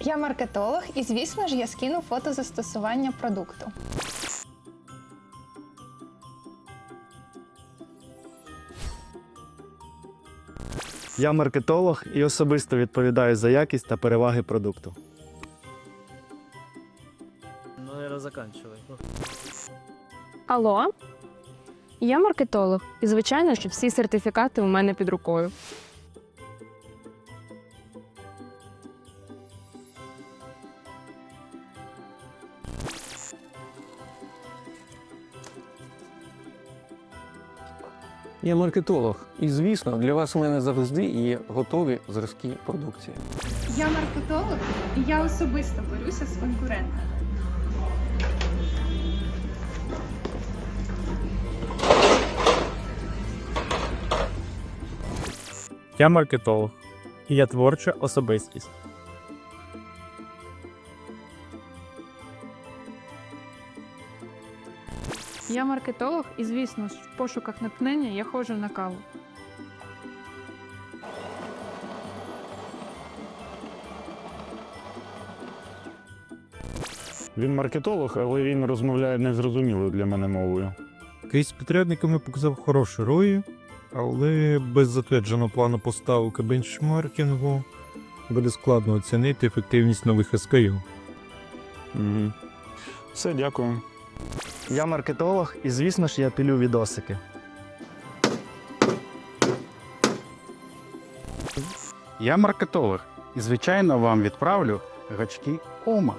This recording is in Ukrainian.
Я маркетолог, і звісно ж я скину фото застосування продукту. Я маркетолог і особисто відповідаю за якість та переваги продукту. Ну, наверное, заканчивай. Алло, я маркетолог, і звичайно, що всі сертифікати у мене під рукою. Я маркетолог, і звісно, для вас у мене завжди є готові зразки продукції. Я маркетолог, і я особисто борюся з конкурентами. Я маркетолог, і я творча особистість. Я маркетолог, і звісно, в пошуках натхнення я ходжу на каву. Він маркетолог, але він розмовляє незрозумілою для мене мовою. Кейс з підрядниками показав хороші рої, але без затвердженого плану поставок і бенчмаркінгу буде складно оцінити ефективність нових SKU. Угу. Все, дякую. Я маркетолог, і звісно ж я пілю відосики. Я маркетолог і, звичайно, вам відправлю гачки Ома.